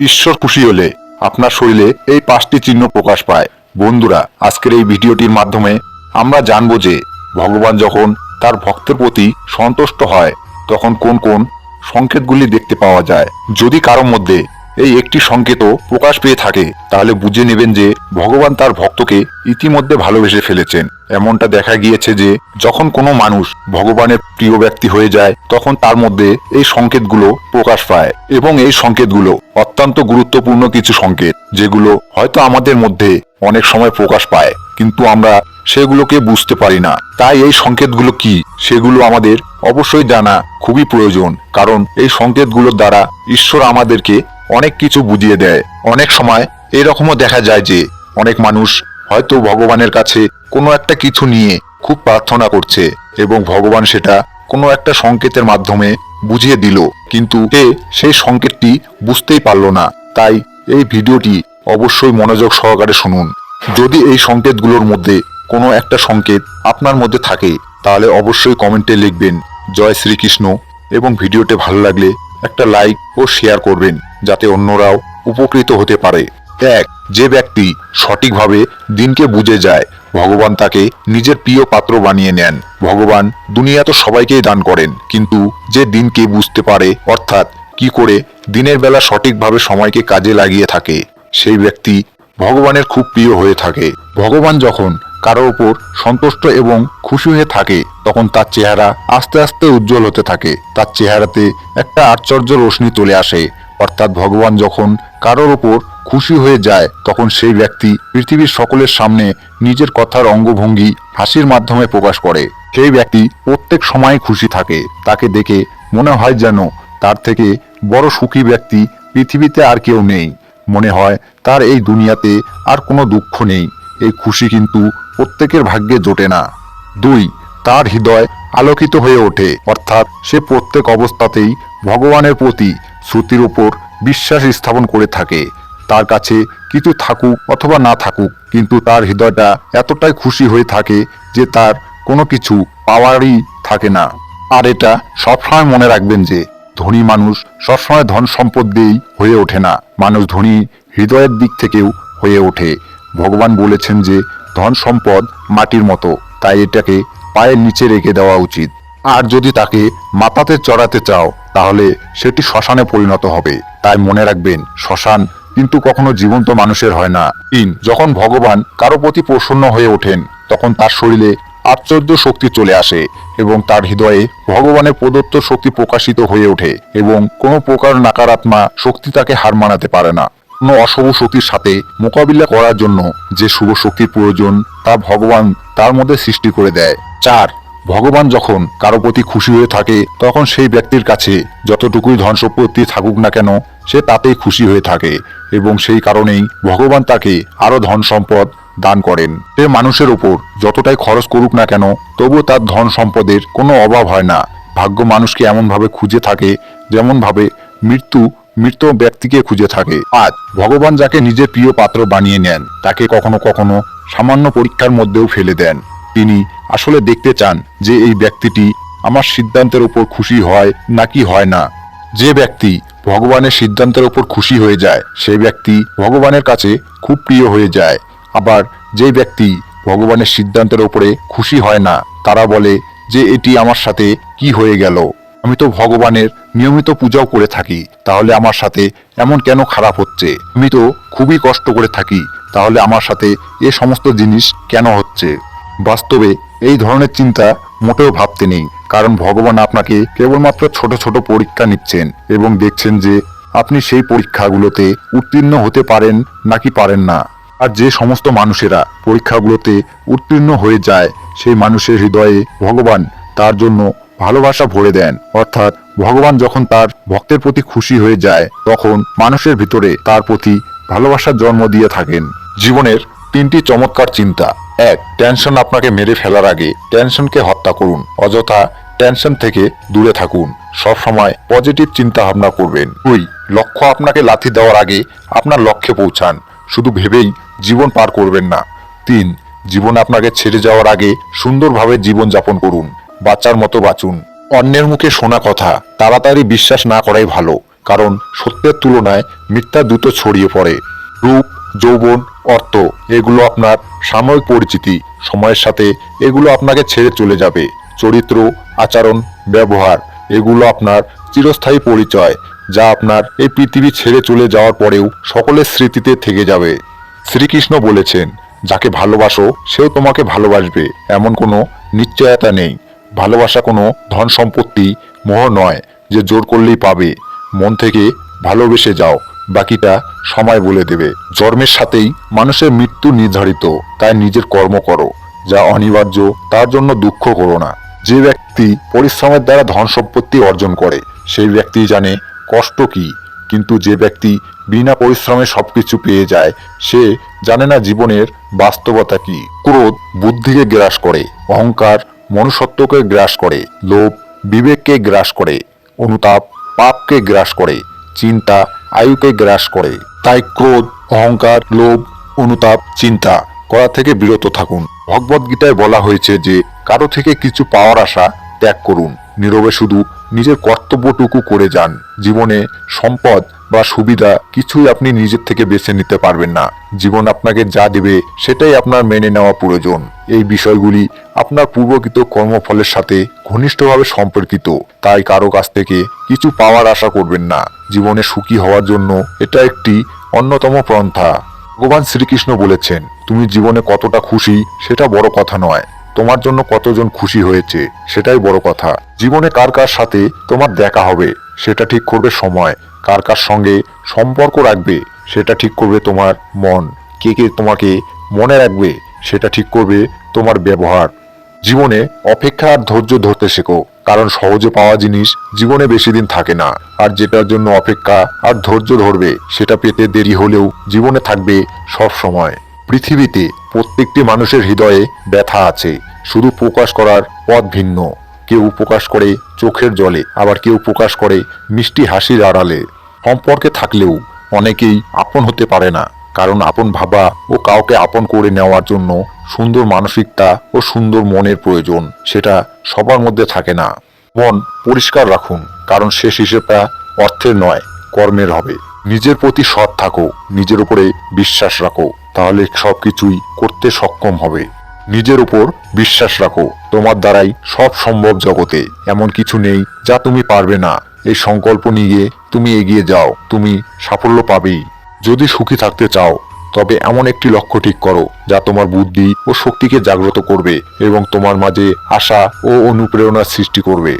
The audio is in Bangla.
ঈশ্বর খুশি হলে আপনার শরীরে এই পাঁচটি চিহ্ন প্রকাশ পায়। বন্ধুরা, আজকের এই ভিডিওটির মাধ্যমে আমরা জানব যে ভগবান যখন তার ভক্তের প্রতি সন্তুষ্ট হয়, তখন কোন কোন সংকেতগুলি দেখতে পাওয়া যায়। যদি কারোর মধ্যে এই একটি সংকেতও প্রকাশ পেয়ে থাকে। তাহলে বুঝে নেবেন যে ভগবান তার ভক্তকে ইতিমধ্যে ভালোবেসে ফেলেছেন। এমনটা দেখা গিয়েছে যে যখন কোনো মানুষ ভগবানের প্রিয় ব্যক্তি হয়ে যায়, তখন তার মধ্যে এই সংকেতগুলো প্রকাশ পায় এবং এই সংকেতগুলো অত্যন্ত গুরুত্বপূর্ণ কিছু সংকেত, যেগুলো হয়তো আমাদের মধ্যে অনেক সময় প্রকাশ পায়, কিন্তু আমরা সেগুলোকে বুঝতে পারি না। তাই এই সংকেতগুলো কি? সেগুলো আমাদের অবশ্যই জানা খুবই প্রয়োজন, কারণ এই সংকেতগুলোর দ্বারা ঈশ্বর আমাদেরকে অনেক কিছু বুঝিয়ে দেয়। অনেক সময় এরকমও দেখা যায় যে অনেক মানুষ হয়তো ভগবানের কাছে কোনো একটা কিছু নিয়ে খুব প্রার্থনা করছে এবং ভগবান সেটা কোনো একটা সংকেতের মাধ্যমে বুঝিয়ে দিল। কিন্তু সে সেই সংকেতটি বুঝতেই পারল না। তাই এই ভিডিওটি অবশ্যই মনোযোগ সহকারে শুনুন। যদি এই সংকেতগুলোর মধ্যে কোনো একটা সংকেত আপনার মধ্যে থাকে, তাহলে অবশ্যই কমেন্টে লিখবেন, জয় শ্রীকৃষ্ণ এবং ভিডিওটি ভালো লাগলে একটা লাইক ও শেয়ার করবেন, যাতে অন্যরাও উপকৃত হতে পারে। এক, যে ব্যক্তি সঠিকভাবে দিনকে বুঝে যায়, ভগবান তাকে নিজের প্রিয় পাত্র বানিয়ে নেন। ভগবান দুনিয়া তো সবাইকেই দান করেন, কিন্তু যে দিনকে বুঝতে পারে, অর্থাৎ কি করে দিনের বেলা সঠিকভাবে সময়কে কাজে লাগিয়ে থাকে, সেই ব্যক্তি ভগবানের খুব প্রিয় হয়ে থাকে। ভগবান যখন কারোর উপর সন্তুষ্ট এবং খুশি হয়ে থাকে, তখন তার চেহারা আস্তে আস্তে উজ্জ্বল হতে থাকে। তার চেহারাতে একটা আশ্চর্য রোশনি চলে আসে। অর্থাৎ ভগবান যখন কারোর উপর খুশি হয়ে যায়, তখন সেই ব্যক্তি পৃথিবীর সকলের সামনে নিজের কথার অঙ্গভঙ্গি হাসির মাধ্যমে প্রকাশ করে। সেই ব্যক্তি প্রত্যেক সময় খুশি থাকে। তাকে দেখে মনে হয় যেন তার থেকে বড় সুখী ব্যক্তি পৃথিবীতে আর কেউ নেই। মনে হয় তার এই দুনিয়াতে আর কোনো দুঃখ নেই। এই খুশি কিন্তু প্রত্যেকের ভাগ্যে জোটে না। দুই, তার হৃদয় আলোকিত হয়ে ওঠে। অর্থাৎ সে প্রত্যেক অবস্থাতেই ভগবানের প্রতি শ্রুতির উপর বিশ্বাস স্থাপন করে থাকে। তার কাছে কিছু থাকুক অথবা না থাকুক, কিন্তু তার হৃদয়টা এতটাই খুশি হয়ে থাকে যে তার কোনো কিছু পাওয়ারই থাকে না। আর এটা সবসময় মনে রাখবেন যে, ধনী মানুষ সবসময় ধন সম্পদ দিয়েই হয়ে ওঠে না। মানুষ ধনী হৃদয়ের দিক থেকেও হয়ে ওঠে। ভগবান বলেছেন যে ধন সম্পদ মাটির মতো, তাই এটাকে পায়ের নিচে রেখে দেওয়া উচিত। আর যদি তাকে মাথাতে চড়াতে চাও, তাহলে সেটি শ্মশানে পরিণত হবে। তাই মনে রাখবেন, শ্মশান কিন্তু কখনো জীবন্ত মানুষের হয় না। তিন যখন ভগবান কারও প্রতি প্রসন্ন হয়ে ওঠেন, তখন তার শরীরে আশ্চর্য শক্তি চলে আসে এবং তার হৃদয়ে ভগবানের প্রদত্ত শক্তি প্রকাশিত হয়ে ওঠে এবং কোনো প্রকার নাকারাত্মা শক্তি তাকে হার মানাতে পারে না। অশুভ শক্তির সাথে মোকাবিলা করার জন্য যে শুভ শক্তির প্রয়োজন তা ভগবান তার মধ্যে সৃষ্টি করে দেয়। চার, ভগবান যখন কারও প্রতি খুশি হয়ে থাকে, তখন সেই ব্যক্তির কাছে যতটুকুই ধন সম্পত্তি থাকুক না কেন, সে তাতেই খুশি হয়ে থাকে এবং সেই কারণেই ভগবান তাকে আরও ধন সম্পদ দান করেন। সে মানুষের উপর যতটাই খরচ করুক না কেন, তবুও তার ধন সম্পদের কোনো অভাব হয় না। ভাগ্য মানুষকে এমনভাবে খুঁজে থাকে, যেমনভাবে মৃত্যু মৃত ব্যক্তিকে খুঁজে থাকে। আজ ভগবান যাকে নিজের প্রিয় পাত্র বানিয়ে নেন, তাকে কখনো কখনো সামান্য পরীক্ষার মধ্যেও ফেলে দেন। তিনি আসলে দেখতে চান যে এই ব্যক্তিটি আমার সিদ্ধান্তের উপর খুশি হয় নাকি হয় না। যে ব্যক্তি ভগবানের সিদ্ধান্তের উপর খুশি হয়ে যায় সেই ব্যক্তি ভগবানের কাছে খুব প্রিয় হয়ে যায়। আবার যে ব্যক্তি ভগবানের সিদ্ধান্তের উপরে খুশি হয় না, তারা বলে যে এটি আমার সাথে কি হয়ে গেল? আমি তো ভগবানের নিয়মিত পূজাও করে থাকি, তাহলে আমার সাথে এমন কেন খারাপ হচ্ছে? আমি তো খুবই কষ্ট করে থাকি, তাহলে আমার সাথে এ সমস্ত জিনিস কেন হচ্ছে? বাস্তবে এই ধরনের চিন্তা মোটেও ভাবতে নেই, কারণ ভগবান আপনাকে কেবলমাত্র ছোট ছোট পরীক্ষা নিচ্ছেন এবং দেখছেন যে আপনি সেই পরীক্ষাগুলোতে উত্তীর্ণ হতে পারেন নাকি পারেন না। আর যে সমস্ত মানুষেরা পরীক্ষাগুলোতে উত্তীর্ণ হয়ে যায়, সেই মানুষের হৃদয়ে ভগবান তার জন্য ভালোবাসা ভরে দেন। অর্থাৎ ভগবান যখন তার ভক্তের প্রতি খুশি হয়ে যায়, তখন মানুষের ভিতরে তার প্রতি ভালোবাসার জন্ম দিয়ে থাকেন। জীবনের তিনটি চমৎকার চিন্তা। এক, টেনশন আপনাকে মেরে ফেলার আগে টেনশনকে হত্যা করুন। অযথা টেনশন থেকে দূরে থাকুন। সব সময় পজিটিভ চিন্তা ভাবনা করবেন। দুই, লক্ষ্য আপনাকে লাথি দেওয়ার আগে আপনার লক্ষ্যে পৌঁছান। শুধু ভেবেই জীবন পার করবেন না। তিন, জীবন আপনাকে ছেড়ে যাওয়ার আগে সুন্দরভাবে জীবন যাপন করুন। বাচ্চার মতো বাঁচুন। অন্যের মুখে শোনা কথা, তাড়াতাড়ি বিশ্বাস না করাই ভালো, কারণ সত্যের তুলনায় মিথ্যা দ্রুত ছড়িয়ে পড়ে। রূপ, যৌবন, অর্থ, এগুলো আপনার সাময়িক পরিচিতি, সময়ের সাথে এগুলো আপনাকে ছেড়ে চলে যাবে। চরিত্র, আচরণ, ব্যবহার, এগুলো আপনার চিরস্থায়ী পরিচয়, যা আপনার এই পৃথিবী ছেড়ে চলে যাওয়ার পরেও সকলের স্মৃতিতে থেকে যাবে। শ্রীকৃষ্ণ বলেছেন, যাকে ভালোবাসো, সেও তোমাকে ভালোবাসবে, এমন কোনো নিশ্চয়তা নেই। ভালোবাসা কোনো ধন সম্পত্তি, মোহ নয় যে জোর করলেই পাবে। মন থেকে ভালোবেসে যাও, বাকিটা সময় বলে দেবে। জন্মের সাথেই মানুষের মৃত্যু নির্ধারিত, তাই নিজের কর্ম করো। যা অনিবার্য, তার জন্য দুঃখ করো না। যে ব্যক্তি পরিশ্রমের দ্বারা ধন সম্পত্তি অর্জন করে, সেই ব্যক্তি জানে কষ্ট কি। কিন্তু যে ব্যক্তি বিনা পরিশ্রমে সব কিছু পেয়ে যায়, সে জানে না জীবনের বাস্তবতা কি। ক্রোধ বুদ্ধিকে গ্রাস করে, অহংকার মনুষ্যত্বকে গ্রাস করে, লোভ বিবেককে গ্রাস করে, অনুতাপ পাপকে গ্রাস করে, চিন্তা আয়ুকে গ্রাস করে। তাই ক্রোধ, অহংকার, লোভ, অনুতাপ, চিন্তা করা থেকে বিরত থাকুন। ভগবদ্গীতায় বলা হয়েছে যে, কারও থেকে কিছু পাওয়ার আশা ত্যাগ করুন। নীরবে শুধু নিজের কর্তব্যটুকু করে যান। জীবনে সম্পদ বা সুবিধা কিছুই আপনি নিজের থেকে বেছে নিতে পারবেন না। জীবন আপনাকে যা দেবে সেটাই আপনার মেনে নেওয়া প্রয়োজন। এই বিষয়গুলি আপনার পূর্বকৃত কর্মফলের সাথে ঘনিষ্ঠভাবে সম্পর্কিত। তাই কারও কাছ থেকে কিছু পাওয়ার আশা করবেন না। জীবনে সুখী হওয়ার জন্য এটা একটি অন্যতম পন্থা। ভগবান শ্রীকৃষ্ণ বলেছেন, তুমি জীবনে কতটা খুশি সেটা বড় কথা নয়। তোমার জন্য কতজন খুশি হয়েছে সেটাই বড় কথা। জীবনে কার কার সাথে তোমার দেখা হবে সেটা ঠিক করবে সময়। কার কার সঙ্গে সম্পর্ক রাখবে, সেটা ঠিক করবে তোমার মন। কে কে তোমাকে মনে রাখবে, সেটা ঠিক করবে তোমার ব্যবহার। জীবনে অপেক্ষা আর ধৈর্য ধরতে শেখো, কারণ সহজে পাওয়া জিনিস জীবনে বেশি দিন থাকে না। আর যেটার জন্য অপেক্ষা আর ধৈর্য ধরবে, সেটা পেতে দেরি হলেও জীবনে থাকবে সব সময়। পৃথিবীতে প্রত্যেকটি মানুষের হৃদয়ে ব্যথা আছে, শুধু প্রকাশ করার পথ ভিন্ন। কেউ প্রকাশ করে চোখের জলে, আবার কেউ প্রকাশ করে মিষ্টি হাসির আড়ালে। সম্পর্কে থাকলেও অনেকেই আপন হতে পারে না, কারণ আপন ভাবা ও কাউকে আপন করে নেওয়ার জন্য সুন্দর মানসিকতা ও সুন্দর মনের প্রয়োজন, সেটা সবার মধ্যে থাকে না। মন পরিষ্কার রাখুন, কারণ শেষ হিসেবটা অর্থের নয়, কর্মের হবে। নিজের প্রতি সৎ থাকো, নিজের উপরে বিশ্বাস রাখো, তাহলে সবকিছুই করতে সক্ষম হবে। নিজের উপর বিশ্বাস রাখো। তোমার দ্বারাই সব সম্ভব জগতে। এমন কিছু নেই যা তুমি পারবে না। এই সংকল্প নিয়ে তুমি এগিয়ে যাও। তুমি সাফল্য পাবেই। যদি সুখী থাকতে চাও, তবে এমন একটি লক্ষ্য ঠিক করো যা তোমার বুদ্ধি ও শক্তিকে জাগ্রত করবে এবং তোমার মাঝে আশা ও অনুপ্রেরণার সৃষ্টি করবে।